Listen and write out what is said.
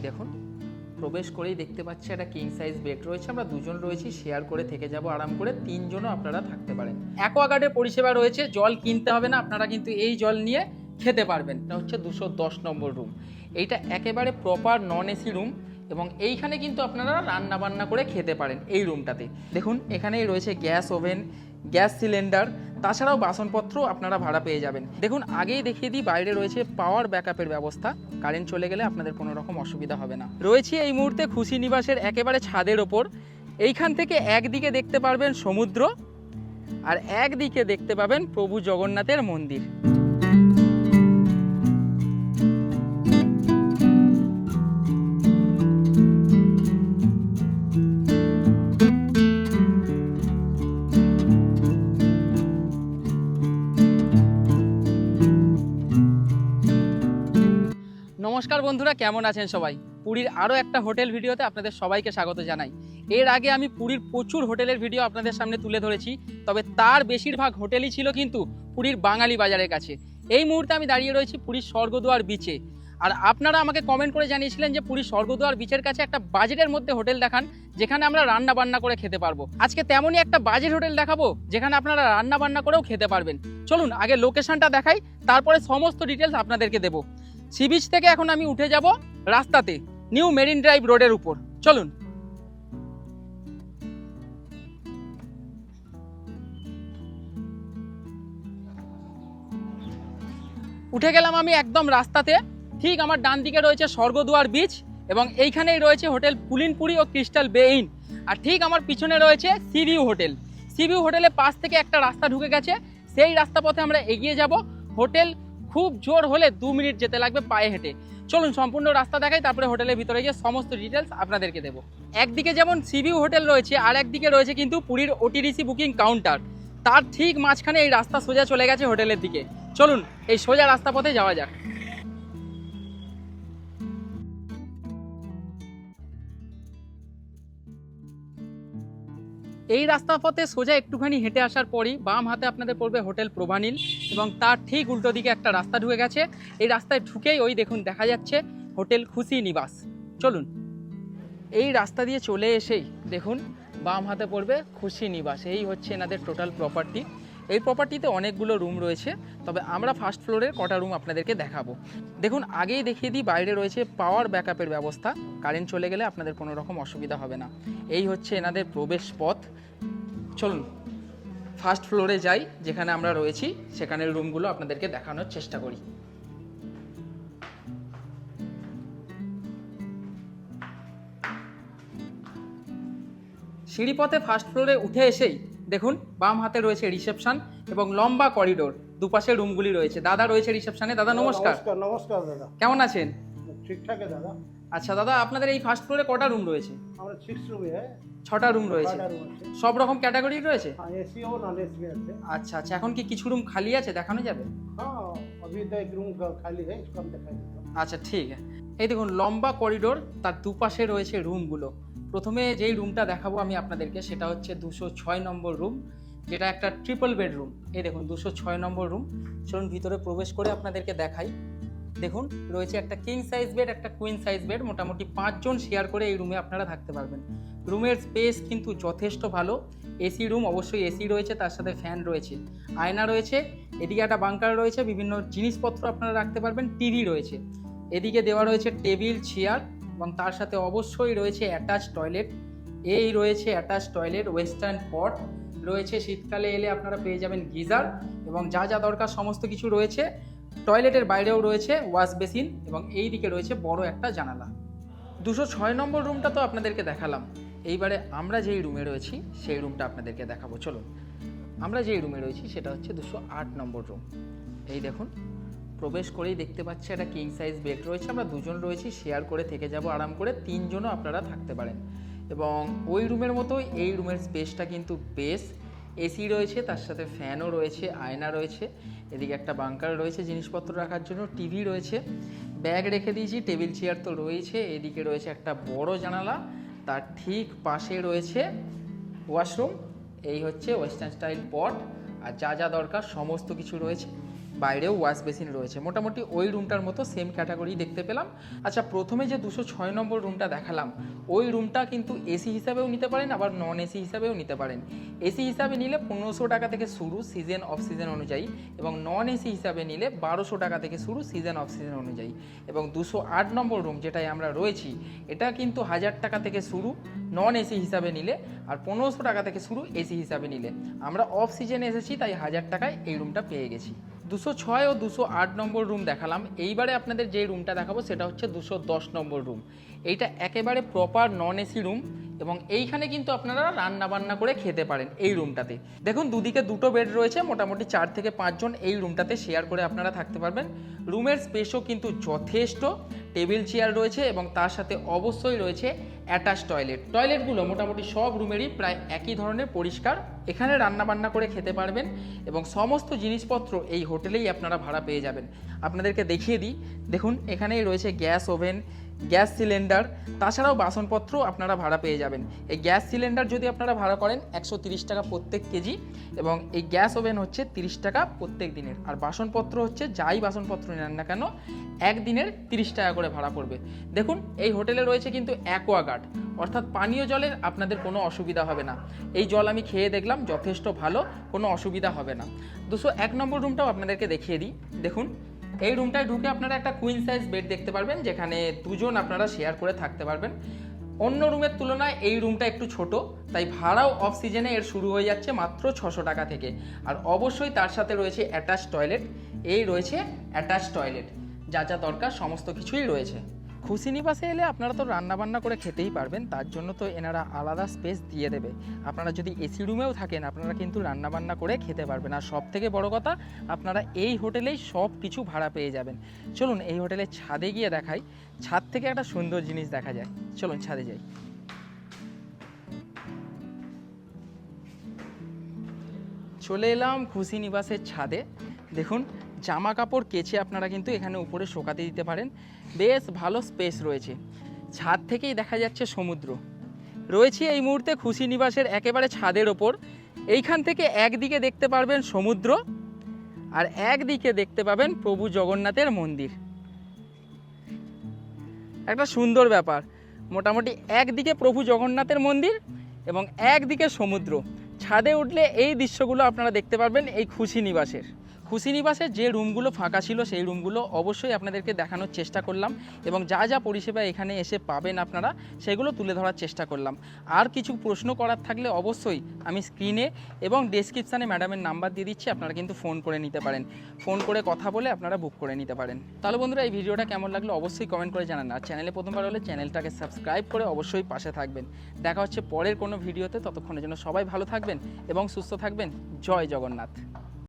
এই দেখুন, প্রবেশ করেই দেখতে পাচ্ছি একটা কিং সাইজ বেড রয়েছে। আমরা দুজন রয়েছি শেয়ার করে থেকে যাব। আরাম করে তিনজনও আপনারা থাকতে পারেন। অ্যাকোয়াগার্ডের পরিষেবা রয়েছে, জল কিনতে হবে না, আপনারা কিন্তু এই জল নিয়ে খেতে পারবেন। এটা হচ্ছে দুশো দশ নম্বর রুম এইটা একেবারে প্রপার নন এসি রুম এবং এইখানে কিন্তু আপনারা রান্না বান্না করে খেতে পারেন এই রুমটাতে দেখুন, এখানেই রয়েছে গ্যাস ওভেন, গ্যাস সিলিন্ডার তাছাড়াও বাসনপত্র আপনারা ভাড়া পেয়ে যাবেন। দেখুন, আগেই দেখিয়ে দিই, বাইরে রয়েছে পাওয়ার ব্যাকআপের ব্যবস্থা। কারেন্ট চলে গেলে আপনাদের কোনো রকম অসুবিধা হবে না। রয়েছে এই মুহূর্তে খুশি নিবাসের একেবারে ছাদের ওপর। এইখান থেকে একদিকে দেখতে পারবেন সমুদ্র, আর একদিকে দেখতে পাবেন প্রভু জগন্নাথের মন্দির। নমস্কার বন্ধুরা, কেমন আছেন সবাই? পুরীর আরও একটা হোটেল ভিডিওতে আপনাদের সবাইকে স্বাগত জানাই। এর আগে আমি পুরীর প্রচুর হোটেলের ভিডিও আপনাদের সামনে তুলে ধরেছি, তবে তার বেশিরভাগ হোটেলই ছিল কিন্তু পুরীর বাঙালি বাজারের কাছে। এই মুহূর্তে আমি দাঁড়িয়ে রয়েছি পুরীর স্বর্গদুয়ার বিচে আর আপনারা আমাকে কমেন্ট করে জানিয়েছিলেন যে পুরীর স্বর্গদুয়ার বিচের কাছে একটা বাজেটের মধ্যে হোটেল দেখান, যেখানে আমরা রান্না বান্না করে খেতে পারব। আজকে তেমনই একটা বাজেট হোটেল দেখাবো, যেখানে আপনারা রান্না বান্না করেও খেতে পারবেন। চলুন, আগে লোকেশনটা দেখাই, তারপরে সমস্ত ডিটেলস আপনাদেরকে দেবো। সি বিচ থেকে এখন আমি উঠে যাব রাস্তাতে নিউ মেরিন ড্রাইভ রোডের উপর। চলুন। উঠে গেলাম আমি একদম রাস্তাতে। ঠিক আমার ডান দিকে রয়েছে স্বর্গদুয়ার বিচ এবং এইখানেই রয়েছে হোটেল পুলিনপুরি ও ক্রিস্টাল বে ইন। আর ঠিক আমার পিছনে রয়েছে সিভিউ হোটেল। সিভিউ হোটেলের পাশ থেকে একটা রাস্তা ঢুকে গেছে। সেই রাস্তা পথে আমরা এগিয়ে যাব। হোটেল খুব জোর হলে দু মিনিট যেতে লাগবে পায়ে হেঁটে। চলুন, সম্পূর্ণ রাস্তা দেখাই, তারপরে হোটেলের ভিতরে গিয়ে সমস্ত ডিটেলস আপনাদেরকে দেবো। একদিকে যেমন সিভিউ হোটেল রয়েছে, আর একদিকে রয়েছে কিন্তু পুরীর ওটিডিসি বুকিং কাউন্টার তার ঠিক মাঝখানে এই রাস্তা সোজা চলে গেছে হোটেলের দিকে। চলুন, এই সোজা রাস্তা পথে যাওয়া যাক। এই রাস্তা পথে সোজা একটুখানি হেঁটে আসার পরই বাম হাতে আপনাদের পড়বে হোটেল প্রভানীল এবং তার ঠিক উল্টো দিকে একটা রাস্তা ঢুকে গেছে। এই রাস্তায় ঢুকেই ওই দেখুন, দেখা যাচ্ছে হোটেল খুশি নিবাস। চলুন। এই রাস্তা দিয়ে চলে এসেই দেখুন, বাম হাতে পড়বে খুশি নিবাস। এই হচ্ছে এনাদের টোটাল প্রপার্টি এই প্রপার্টিতে অনেকগুলো রুম রয়েছে, তবে আমরা ফার্স্ট ফ্লোরের কটা রুম আপনাদেরকে দেখাবো। দেখুন, আগেই দেখিয়ে দিই, বাইরে রয়েছে পাওয়ার ব্যাকআপের ব্যবস্থা কারেন্ট চলে গেলে আপনাদের কোনো রকম অসুবিধা হবে না। এই হচ্ছে এনাদের প্রবেশ পথ। চলুন ফার্স্ট ফ্লোরে যাই, যেখানে আমরা রয়েছি, সেখানের রুমগুলো আপনাদেরকে দেখানোর চেষ্টা করি। সিঁড়িপথে ফার্স্ট ফ্লোরে উঠে এসেই দেখুন বাম হাতে রয়েছে রিসেপশন এবং লম্বা করিডোর দুপাশে রুমগুলি রয়েছে দাদা রয়েছে রিসেপশনে দাদা নমস্কার নমস্কার নমস্কার দাদা কেমন আছেন ঠিকঠাক है দাদা আচ্ছা দাদা আপনাদের এই ফার্স্ট ফ্লোরে কটা রুম রয়েছে আমরা সিক্স রুমে है ছটা রুম রয়েছে ছটা রুম আছে সব রকম ক্যাটাগরি রয়েছে हाँ एसी और नॉन एसी আছে আচ্ছা আচ্ছা এখন কি কিছু রুম খালি আছে দেখানো যাবে हाँ अभी तो एक रूम खाली है इसको हम दिखा देता हूँ আচ্ছা ঠিক আছে এই দেখুন লম্বা করিডোর তার দুপাশে রয়েছে রুমগুলো প্রথমে যেই রুমটা দেখাবো আমি আপনাদেরকে, সেটা হচ্ছে দুশো ছয় নম্বর রুম, যেটা একটা ট্রিপল বেডরুম এই দেখুন, দুশো ছয় নম্বর রুম। চলুন ভিতরে প্রবেশ করে আপনাদেরকে দেখাই। দেখুন, রয়েছে একটা কিং সাইজ বেড একটা কুইন সাইজ বেড মোটামুটি পাঁচজন শেয়ার করে এই রুমে আপনারা থাকতে পারবেন। রুমের স্পেস কিন্তু যথেষ্ট ভালো। এসি রুম অবশ্যই এসি রয়েছে, তার সাথে ফ্যান রয়েছে। আয়না রয়েছে, এদিকে একটা বাংকার রয়েছে, বিভিন্ন জিনিসপত্র আপনারা রাখতে পারবেন টিভি রয়েছে। এদিকে দেওয়া রয়েছে টেবিল চেয়ার এবং তার সাথে অবশ্যই রয়েছে অ্যাটাচ টয়লেট এই রয়েছে অ্যাটাচ টয়লেট ওয়েস্টার্ন পট রয়েছে শীতকালে এলে আপনারা পেয়ে যাবেন গিজার এবং যা যা দরকার সমস্ত কিছু রয়েছে। টয়লেটের বাইরেও রয়েছে ওয়াশ বেসিন এবং এই দিকে রয়েছে বড় একটা জানালা। দুশো ছয় নম্বর রুমটা তো আপনাদেরকে দেখালাম। এইবারে আমরা যেই রুমে রয়েছি, সেই রুমটা আপনাদেরকে দেখাবো। চলুন, আমরা যেই রুমে রয়েছি, সেটা হচ্ছে দুশো আট নম্বর রুম এই দেখুন প্রবেশ করেই দেখতে পাচ্ছি একটা কিং সাইজ বেড রয়েছে। আমরা দুজন রয়েছি শেয়ার করে থেকে যাব, আরাম করে। তিনজনও আপনারা থাকতে পারেন। এবং ওই রুমের মতোই এই রুমের স্পেসটা কিন্তু বেশ এসি রয়েছে, তার সাথে ফ্যানও রয়েছে, আয়না রয়েছে। এদিকে একটা বাংকার রয়েছে জিনিসপত্র রাখার জন্য টিভি রয়েছে। ব্যাগ রেখে দিয়েছি টেবিল চেয়ার তো রয়েছে। এদিকে রয়েছে একটা বড় জানালা, তার ঠিক পাশে রয়েছে ওয়াশরুম এই হচ্ছে ওয়েস্টার্ন স্টাইল পট আর যা যা দরকার, সমস্ত কিছু রয়েছে। বাইরেও ওয়াশ বেসিন রয়েছে। মোটামুটি ওই রুমটার মতো সেম ক্যাটাগরি দেখতে পেলাম। আচ্ছা প্রথমে যে দুশো ছয় নম্বর রুমটা দেখালাম, ওই রুমটা কিন্তু এসি হিসাবেও নিতে পারেন, আবার নন এসি হিসাবেও নিতে পারেন। এসি হিসাবে নিলে পনেরোশো টাকা থেকে শুরু সিজন অফ সিজন অনুযায়ী এবং নন এসি হিসাবে নিলে বারোশো টাকা থেকে শুরু সিজন অফ সিজন অনুযায়ী। এবং দুশো আট নম্বর রুম যেটায় আমরা রয়েছি, এটা কিন্তু হাজার টাকা থেকে শুরু নন এসি হিসাবে নিলে আর পনেরোশো টাকা থেকে শুরু এসি হিসাবে নিলে। আমরা অফ সিজনে এসেছি, তাই হাজার টাকায় এই রুমটা পেয়ে গেছি। দুশো ছয় ও দুশো আট নম্বর রুম দেখালাম। এইবারে আপনাদের যে রুমটা দেখাবো, সেটা হচ্ছে দুশো দশ নম্বর রুম এইটা একেবারে প্রপার নন এসি রুম এবং এইখানে কিন্তু আপনারা রান্না বান্না করে খেতে পারেন এই রুমটাতে দেখুন, দুদিকে দুটো বেড রয়েছে, মোটামুটি চার থেকে পাঁচজন এই রুমটাতে শেয়ার করে আপনারা থাকতে পারবেন। রুমের স্পেসও কিন্তু যথেষ্ট। টেবিল চেয়ার রয়েছে এবং তার সাথে অবশ্যই রয়েছে অ্যাটাচ টয়লেট টয়লেটগুলো মোটামুটি সব রুমেরই প্রায় একই ধরনের পরিষ্কার। এখানে রান্না বান্না করে খেতে পারবেন এবং সমস্ত জিনিসপত্র এই হোটেলেই আপনারা ভাড়া পেয়ে যাবেন। আপনাদেরকে দেখিয়ে দিই। দেখুন, এখানেই রয়েছে গ্যাস ওভেন গ্যাস সিলিন্ডার, তাছাড়াও বাসনপত্র আপনারা ভাড়া পেয়ে যাবেন। এই গ্যাস সিলিন্ডার যদি আপনারা ভাড়া করেন, একশো টাকা প্রত্যেক কেজি এবং এই গ্যাস ওভেন হচ্ছে তিরিশ টাকা প্রত্যেক দিনের। আর বাসনপত্র হচ্ছে যাই বাসনপত্র নেন না কেন, একদিনের তিরিশ টাকা করে ভাড়া পড়বে। দেখুন, এই হোটেলে রয়েছে কিন্তু অ্যাকোয়াগার্ড অর্থাৎ পানীয় জলের আপনাদের কোনো অসুবিধা হবে না। এই জল আমি খেয়ে দেখলাম, যথেষ্ট ভালো, কোনো অসুবিধা হবে না। দুশো এক নম্বর রুমটাও আপনাদেরকে দেখিয়ে দিই। দেখুন এই রুমটায় ঢুকে আপনারা একটা কুইন সাইজ বেড দেখতে পারবেন, যেখানে দুজন আপনারা শেয়ার করে থাকতে পারবেন। অন্য রুমের তুলনায় এই রুমটা একটু ছোট, তাই ভাড়াও অফ সিজনে এর শুরু হয়ে যাচ্ছে মাত্র ছশো টাকা থেকে। আর অবশ্যই তার সাথে রয়েছে অ্যাটাচ টয়লেট এই রয়েছে অ্যাটাচ টয়লেট যা যা দরকার সমস্ত কিছুই রয়েছে। খুশি নিবাসে এলে আপনারা তো রান্না বান্না করে খেতেই পারবেন, তার জন্য তো এনারা আলাদা স্পেস দিয়ে দেবে। আপনারা যদি এসি রুমেও থাকেন, আপনারা কিন্তু রান্না বান্না করে খেতে পারবেন। আর সব থেকে বড় কথা, আপনারা এই হোটেলেই সব কিছু ভাড়া পেয়ে যাবেন। চলুন এই হোটেলের ছাদে গিয়ে দেখাই। ছাদ থেকে একটা সুন্দর জিনিস দেখা যায়। চলুন ছাদে যাই। চলে এলাম খুশি নিবাসের ছাদে। দেখুন জামা কাপড় কেচে আপনারা কিন্তু এখানে উপরে শোকাতে দিতে পারেন। বেশ ভালো স্পেস রয়েছে। ছাদ থেকেই দেখা যাচ্ছে সমুদ্র। রয়েছে এই মুহূর্তে খুশি নিবাসের একেবারে ছাদের ওপর। এইখান থেকে একদিকে দেখতে পারবেন সমুদ্র আর একদিকে দেখতে পাবেন প্রভু জগন্নাথের মন্দির। একটা সুন্দর ব্যাপার, মোটামুটি একদিকে প্রভু জগন্নাথের মন্দির এবং একদিকে সমুদ্র। ছাদে উঠলে এই দৃশ্যগুলো আপনারা দেখতে পারবেন এই খুশি নিবাসের। খুশি নিবাসের যে রুমগুলো ফাঁকা ছিল সেই রুমগুলো অবশ্যই আপনাদেরকে দেখানোর চেষ্টা করলাম এবং যা যা পরিষেবা এখানে এসে পাবেন আপনারা সেগুলো তুলে ধরার চেষ্টা করলাম। আর কিছু প্রশ্ন করার থাকলে অবশ্যই আমি স্ক্রিনে এবং ডেসক্রিপশানে ম্যাডামের নাম্বার দিয়ে দিচ্ছি, আপনারা কিন্তু ফোন করে নিতে পারেন। ফোন করে কথা বলে আপনারা বুক করে নিতে পারেন। তাহলে বন্ধুরা, এই ভিডিওটা কেমন লাগল অবশ্যই কমেন্ট করে জানান। আর চ্যানেলে প্রথমবার হলে চ্যানেলটাকে সাবস্ক্রাইব করে অবশ্যই পাশে থাকবেন। দেখা হচ্ছে পরের কোনো ভিডিওতে, ততক্ষণের জন্য সবাই ভালো থাকবেন এবং সুস্থ থাকবেন। জয় জগন্নাথ।